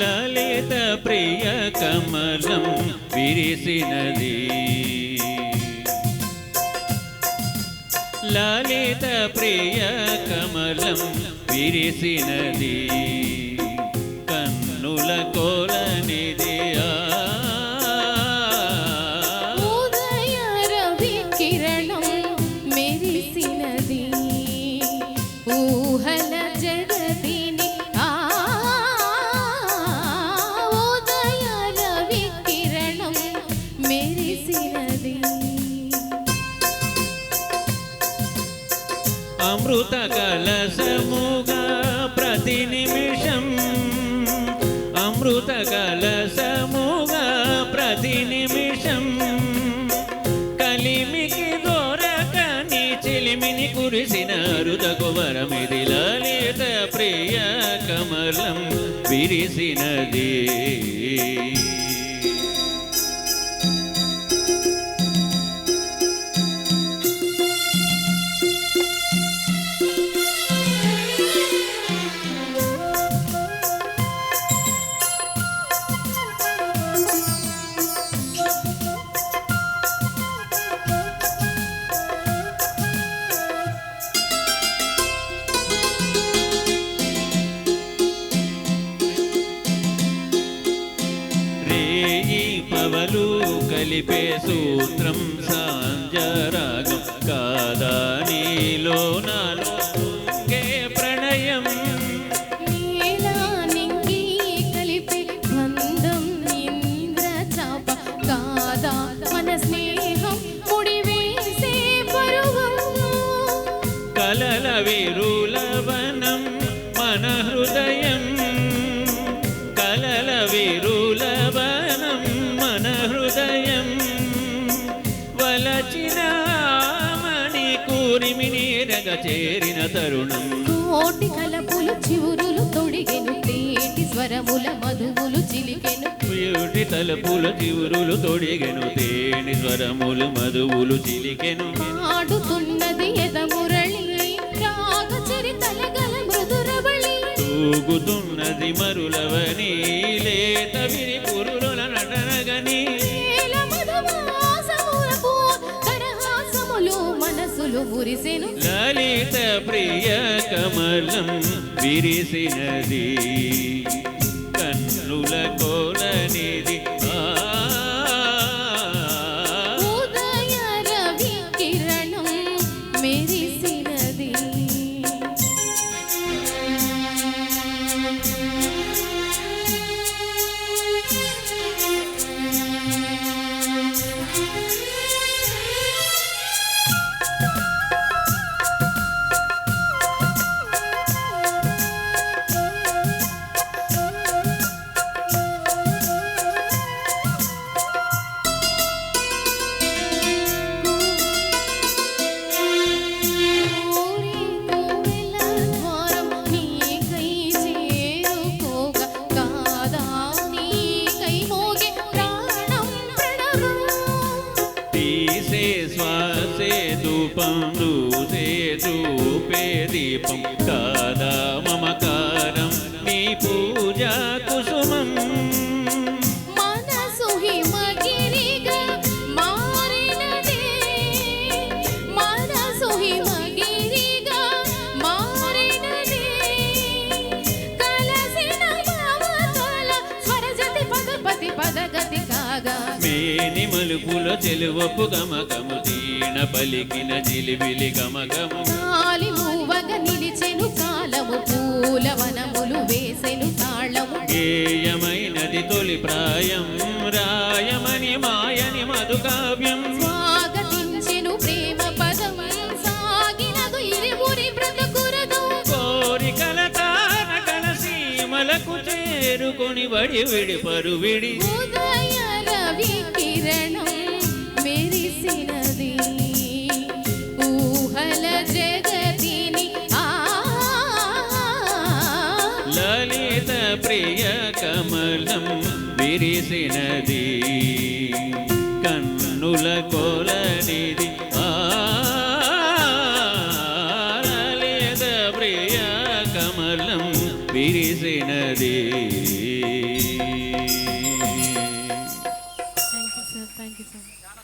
లలిత ప్రియ కమలం విరిసినది. లలిత ప్రియ కమలం విరిసినది. కన్నుల కోల అమృత కలసముగా ప్రతి నిమిషం. అమృత కలసముగా ప్రతి నిమిషం. కలిమికి దొరకని చిలిమిని కురిసిన అరుదకు వరమిది లలిత ప్రియ కమలం విరిసినది. పవలు కలిపే సూత్రం సాంజరాగం కాదా నీలో నాలో ప్రణయం? నీలా నింగి చేరిన తరుణం. కోటి కలపులు చివురులు తొడిగెను తేటి స్వరముల మధువులు చిలికెను. ప్రియుడి తలుపుల చివురులు తొడిగెను తేని స్వరములు మధువులు చిలికెను. పాడుతున్నది ఎదమురళి రాగ చరితల గల మృదురవళి తూగుతున్నది మరులవని లేత విరి మనసులు ఉరిసెను. లలిత ప్రియ కమలం విరిసినది. కన్నుల కోలనిది దూసే ధూపే దీపం కాదా మమకారం నీ పూజా కుసుమం. మేని మలుపుల చెలువపు గమకము దీన పలికిన జిలిబిలి గమకము గాలి మూవగ నిలిచెను కాలము పూల వనములు వేసెను తాళము. గేయమైనది తొలి ప్రాయం రాయమని మాయని మధు కావ్యం స్వాగతించెను ప్రేమ పదం సాగినదు ఇరువురి బ్రతుకురదు కోరికల తారకల సీమలకు చేరుకొని వడి విడి పరువిడి. ఉదయ రవి కిరణం ప్రియ కమలం విరిసినది. కన్నుల కోలనిది ఆ ప్రియ కమలం విరిసినది.